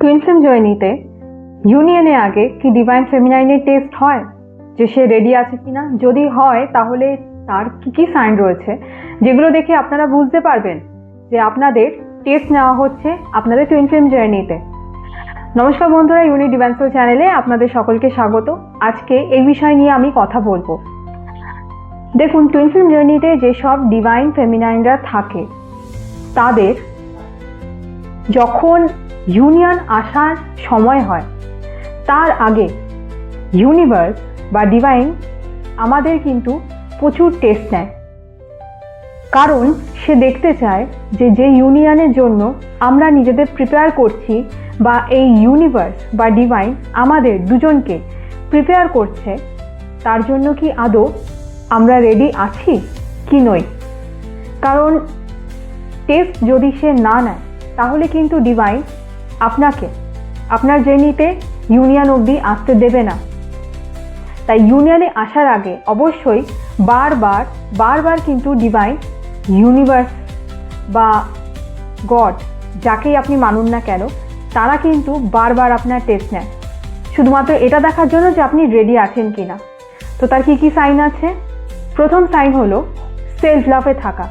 Twin flame জার্নিতে ইউনিয়নে আগে কি ডিভাইন ফেমিনাইনের টেস্ট হয় যে সে রেডি আছে কিনা? যদি হয়, তাহলে তার কি কি সাইন রয়েছে? যেগুলো দেখে আপনারা বুঝতে পারবেন যে আপনাদের টেস্ট নেওয়া হচ্ছে আপনাদের টুইন ফ্লেম জার্নিতে নমস্কার বন্ধুরা ইউনিট ডিভেন্সল চ্যানেলে আপনাদের সকলকে স্বাগত। আজকে এই বিষয় নিয়ে আমি কথা বলব। দেখুন টুইন ফিল্ম জার্নিতে যেসব ডিভাইন ফেমিনাইনরা থাকে, তাদের যখন ইউনিয়ন আসার সময় হয়। তার আগে ইউনিভার্স বা ডিভাইন আমাদের কিন্তু প্রচুর টেস্ট নেয়। কারণ সে দেখতে চায় যে যে ইউনিয়নের জন্য আমরা নিজেদের প্রিপেয়ার করছি বা এই ইউনিভার্স বা ডিভাইন আমাদের দুজনকে প্রিপেয়ার করছে, তার জন্য কি আদৌ আমরা রেডি আছি কি নই? কারণ টেস্ট যদি সে না নেয়, তাহলে কিন্তু ডিভাইন আপনাকে। আপনার জার্নিতে ইউনিয়ন অবধি আসতে দেবে না। তাই ইউনিয়নে আসার আগে অবশ্যই বারবার বারবার কিন্তু ডিভাইন ইউনিভার্স বা গড যাকেই আপনি মানুন না কেন, তারা কিন্তু বারবার আপনার টেস্ট নেয়। শুধুমাত্র এটা দেখার জন্য যে আপনি রেডি আছেন কি না তো তার কী কী সাইন আছে? প্রথম সাইন হলো সেলফ লাভে থাকা।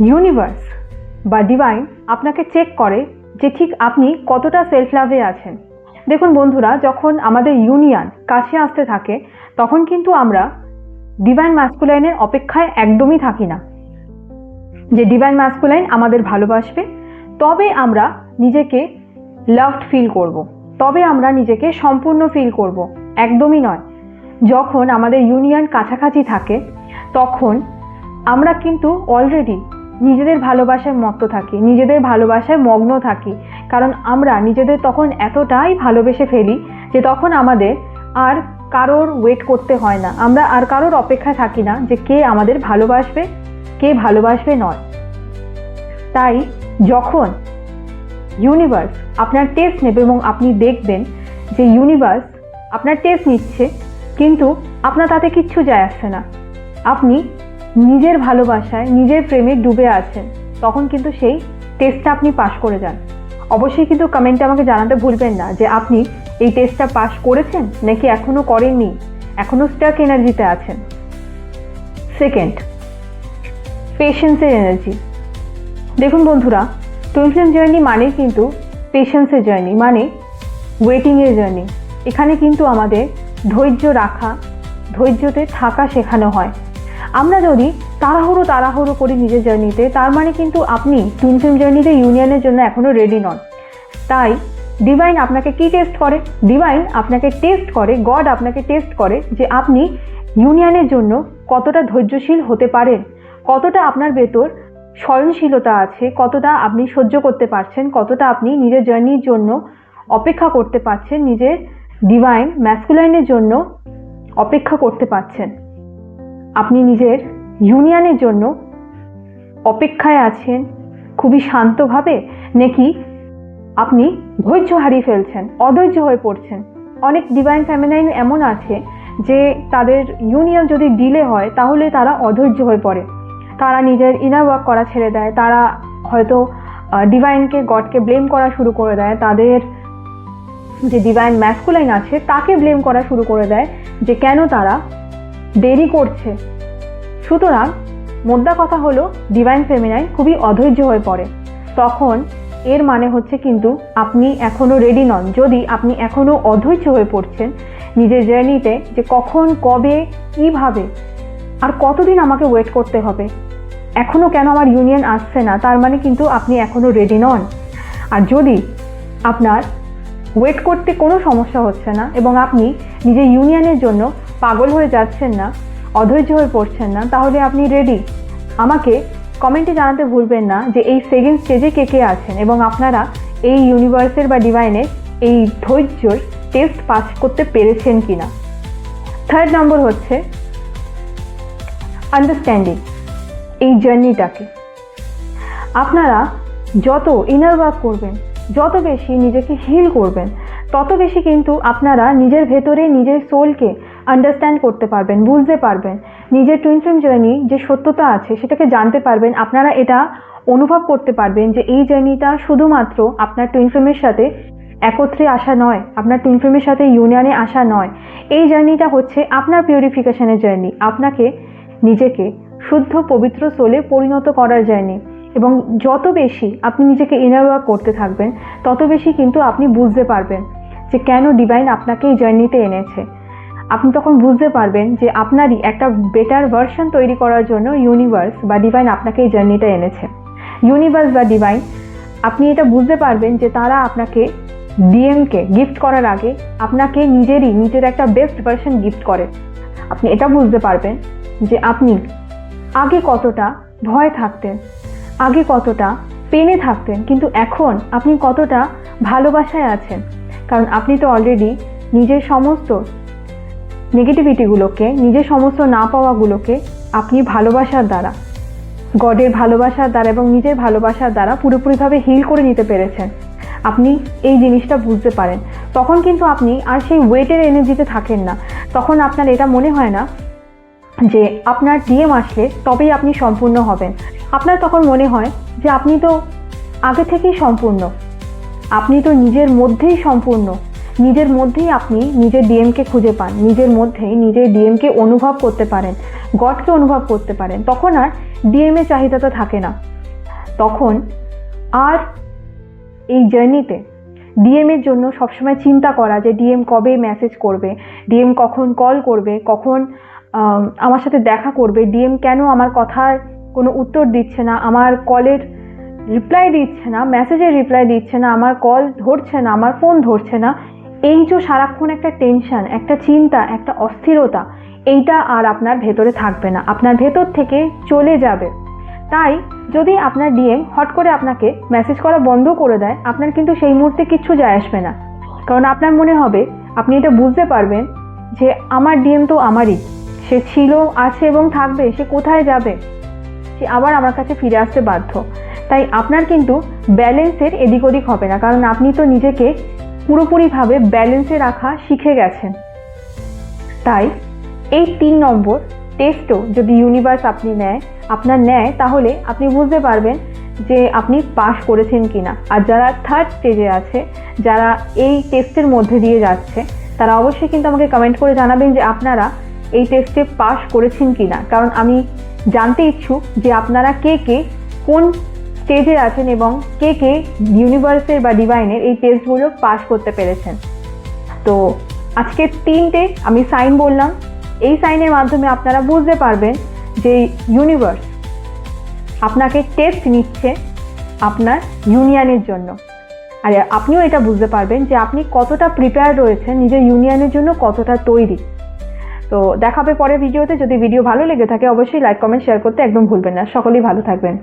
ইউনিভার্স বা ডিভাইন আপনাকে চেক করে যে ঠিক আপনি কতটা সেলফ লাভে আছেন দেখুন বন্ধুরা, যখন আমাদের ইউনিয়ন কাছে আসতে থাকে, তখন কিন্তু আমরা ডিভাইন ম্যাসকুলাইনের অপেক্ষায় একদমই থাকি না যে ডিভাইন ম্যাসকুলাইন আমাদের ভালোবাসবে, তবে আমরা নিজেকে লাভড ফিল করব। তবে আমরা নিজেকে সম্পূর্ণ ফিল করব। একদমই নয় যখন আমাদের ইউনিয়ন কাছাকাছি থাকে, তখন আমরা কিন্তু অলরেডি নিজেদের ভালোবাসায় মত্ত থাকি, নিজেদের ভালোবাসায় মগ্ন থাকি। কারণ আমরা নিজেদের তখন এতটাই ভালোবেসে ফেলি যে তখন আমাদের আর কারোর ওয়েট করতে হয় না। আমরা আর কারোর অপেক্ষায় থাকি না যে কে আমাদের ভালোবাসবে, কে ভালোবাসবে নয়। তাই যখন ইউনিভার্স আপনার টেস্ট নেবে এবং আপনি দেখবেন যে ইউনিভার্স আপনার টেস্ট নিচ্ছে, কিন্তু আপনার তাতে কিচ্ছু যায় আসছে না। আপনি নিজের ভালোবাসায়, নিজের প্রেমে ডুবে আছেন, তখন কিন্তু সেই টেস্টটা আপনি পাশ করে যান। অবশ্যই কিন্তু কমেন্টে আমাকে জানাতে ভুলবেন না যে আপনি এই টেস্টটা পাশ করেছেন নাকি এখনও করেননি এখনও স্টাক এনার্জিতে আছেন। সেকেন্ড পেশেন্সের এনার্জি দেখুন বন্ধুরা টুইনফ্লেম জার্নি মানে কিন্তু পেশেন্সের জার্নি মানে ওয়েটিংয়ের জার্নি এখানে কিন্তু আমাদের ধৈর্য রাখা, ধৈর্যতে থাকা শেখানো হয়। আমরা যদি তাড়াহুড়ো তাড়াহুড়ো করি নিজের জার্নিতে তার মানে কিন্তু আপনি টুইনফ্লেম জার্নিতে ইউনিয়নের জন্য এখনও রেডি নন। তাই ডিভাইন আপনাকে কি টেস্ট করে? ডিভাইন আপনাকে টেস্ট করে গড আপনাকে টেস্ট করে যে আপনি ইউনিয়নের জন্য কতটা ধৈর্যশীল হতে পারেন, কতটা আপনার ভেতর সহনশীলতা আছে, কতটা আপনি সহ্য করতে পারছেন, কতটা আপনি নিজের জার্নির জন্য অপেক্ষা করতে পারছেন, নিজের ডিভাইন ম্যাসকুলাইনের জন্য অপেক্ষা করতে পারছেন। আপনি নিজের ইউনিয়নের জন্য অপেক্ষায় আছেন, খুবই শান্তভাবে, নাকি আপনি ধৈর্য হারিয়ে ফেলছেন, অধৈর্য হয়ে পড়ছেন? অনেক ডিভাইন ফ্যামিনাইন এমন আছে যে তাদের ইউনিয়ন যদি ডিলে হয়, তাহলে তারা অধৈর্য হয়ে পড়ে। তারা নিজের ইনার ওয়ার্ক করা ছেড়ে দেয়, তারা হয়তো ডিভাইনকে গডকে ব্লেম করা শুরু করে দেয়, তাদের যে ডিভাইন ম্যাসকুলাইন আছে, তাকে ব্লেম করা শুরু করে দেয় যে কেন তারা দেরি করছে। সুতরাং মোদ্দা কথা হলো ডিভাইন ফেমিনাইন খুবই অধৈর্য হয়ে পড়ে। তখন এর মানে হচ্ছে কিন্তু আপনি এখনও রেডি নন। যদি আপনি এখনও অধৈর্য হয়ে পড়ছেন নিজের জার্নিতে যে কখন, কবে, কীভাবে, আর কতদিন আমাকে ওয়েট করতে হবে এখনও কেন আমার ইউনিয়ন আসছে না, তার মানে কিন্তু আপনি এখনও রেডি নন। আর যদি আপনার ওয়েট করতে কোনো সমস্যা হচ্ছে না, এবং আপনি নিজের ইউনিয়নের জন্য পাগল হয়ে যাচ্ছেন না, অধৈর্য হয়ে পড়ছেন না, তাহলে আপনি রেডি আমাকে কমেন্টে জানাতে ভুলবেন না যে এই সেকেন্ড স্টেজে কে কে আছেন এবং আপনারা এই ইউনিভার্সের বা ডিভাইনের এই ধৈর্যর টেস্ট পাস করতে পেরেছেন কি না থার্ড নম্বর হচ্ছে আন্ডারস্ট্যান্ডিং এই জার্নিটাকে আপনারা যত ইনার ওয়ার্ক করবেন, যত বেশি নিজেকে হিল করবেন, তত বেশি কিন্তু আপনারা নিজের ভেতরে, নিজের সোলকে আন্ডারস্ট্যান্ড করতে পারবেন, বুঝতে পারবেন। নিজের টুইন ফ্লেম জার্নি যে সত্যতা আছে, সেটাকে জানতে পারবেন। আপনারা এটা অনুভব করতে পারবেন যে এই জার্নিটা শুধুমাত্র আপনার টুইন ফ্লেমের সাথে একত্রে আসা নয়, আপনার টুইন ফ্লেমের সাথে ইউনিয়নে আসা নয়। এই জার্নিটা হচ্ছে আপনার পিউরিফিকেশনের জার্নি আপনাকে, নিজেকে শুদ্ধ, পবিত্র সোলে পরিণত করার জার্নি এবং যত বেশি আপনি নিজেকে ইনার ওয়ার্ক করতে থাকবেন, তত বেশি কিন্তু আপনি বুঝতে পারবেন যে কেন ডিভাইন আপনাকে এই জার্নিতে এনেছে। আপনি তখন বুঝতে পারবেন যে আপনারই একটা বেটার ভার্সন তৈরি করার জন্য ইউনিভার্স বা ডিভাইন আপনাকে এই জার্নিটা এনেছে। ইউনিভার্স বা ডিভাইন আপনি এটা বুঝতে পারবেন যে তারা আপনাকে ডিএমকে গিফট করার আগে আপনাকে নিজেরই নিজের একটা বেস্ট ভার্সন গিফট করে। আপনি এটা বুঝতে পারবেন যে আপনি আগে কতটা ভয় থাকতেন, আগে কতটা পেনে থাকতেন, কিন্তু এখন আপনি কতটা ভালোবাসায় আছেন। কারণ আপনি তো অলরেডি নিজের সমস্ত নেগেটিভিটিগুলোকে নিজের সমস্ত না পাওয়াগুলোকে আপনি ভালোবাসার দ্বারা, গডের ভালোবাসার দ্বারা এবং নিজের ভালোবাসার দ্বারা পুরোপুরিভাবে হিল করে নিতে পেরেছেন। আপনি এই জিনিসটা বুঝতে পারেন। তখন কিন্তু আপনি আর সেই ওয়েটের এনার্জিতে থাকেন না। তখন আপনার এটা মনে হয় না যে আপনার ডিএম আসলে তবেই আপনি সম্পূর্ণ হবেন। আপনার তখন মনে হয় যে আপনি তো আগে থেকেই সম্পূর্ণ। আপনি তো নিজের মধ্যেই সম্পূর্ণ। নিজের মধ্যেই আপনি নিজের ডিএমকে খুঁজে পান, নিজের মধ্যেই নিজের ডিএমকে অনুভব করতে পারেন গডকে অনুভব করতে পারেন, তখন আর ডিএমের চাহিদাটা থাকে না। তখন আর এই জার্নিতে ডিএমের জন্য সবসময় চিন্তা করা যে ডিএম কবে মেসেজ করবে ডিএম কখন কল করবে, কখন আমার সাথে দেখা করবে ডিএম কেন আমার কথার কোনো উত্তর দিচ্ছে না, আমার কলের রিপ্লাই দিচ্ছে না মেসেজের রিপ্লাই দিচ্ছে না, আমার কল ধরছে না, আমার ফোন ধরছে না এই যে সারাক্ষণ একটা টেনশন একটা চিন্তা, একটা অস্থিরতা, এইটা আর আপনার ভেতরে থাকবে না। আপনার ভেতর থেকে চলে যাবে। তাই যদি আপনার ডিএম হট করে আপনাকে মেসেজ করা বন্ধ করে দেয়, আপনার কিন্তু সেই মুহূর্তে কিচ্ছু যায় আসবে না। কারণ আপনার মনে হবে, আপনি এটা বুঝতে পারবেন যে আমার ডিএম তো আমারই। সে ছিল, আছে এবং থাকবে, সে কোথায় যাবে? সে আবার আমার কাছে ফিরে আসতে বাধ্য। তাই আপনার কিন্তু ব্যালেন্সের এদিক ওদিক হবে না। কারণ আপনি তো নিজেকে পুরোপুরিভাবে ব্যালেন্সে রাখা শিখে গেছেন। তাই এই তিন নম্বর টেস্টও যদি ইউনিভার্স আপনি নেয়, আপনার নেয়, তাহলে আপনি বুঝতে পারবেন যে আপনি পাশ করেছেন কি না আর যারা থার্ড স্টেজে আছে, যারা এই টেস্টের মধ্যে দিয়ে যাচ্ছে, তারা অবশ্যই কিন্তু আমাকে কমেন্ট করে জানাবেন যে আপনারা এই টেস্টে পাশ করেছেন কিনা। কারণ আমি জানতে ইচ্ছুক যে আপনারা কে কে কোন স্টেজে আছেন এবং কে কে ইউনিভার্সের বা ডিভাইনের এই টেস্টগুলো পাশ করতে পেরেছেন। তো আজকে তিনটে আমি সাইন বললাম। এই সাইনের মাধ্যমে আপনারা বুঝতে পারবেন যে ইউনিভার্স আপনাকে টেস্ট নিচ্ছে আপনার ইউনিয়নের জন্য। আর আপনিও এটা বুঝতে পারবেন যে আপনি কতটা প্রিপেয়ার রয়েছেন, নিজের ইউনিয়নের জন্য কতটা তৈরি। তো দেখাবে পরে ভিডিওতে যদি ভিডিও ভালো লেগে থাকে, অবশ্যই লাইক কমেন্ট শেয়ার করতে একদম ভুলবেন না। সকলেই ভালো থাকবেন।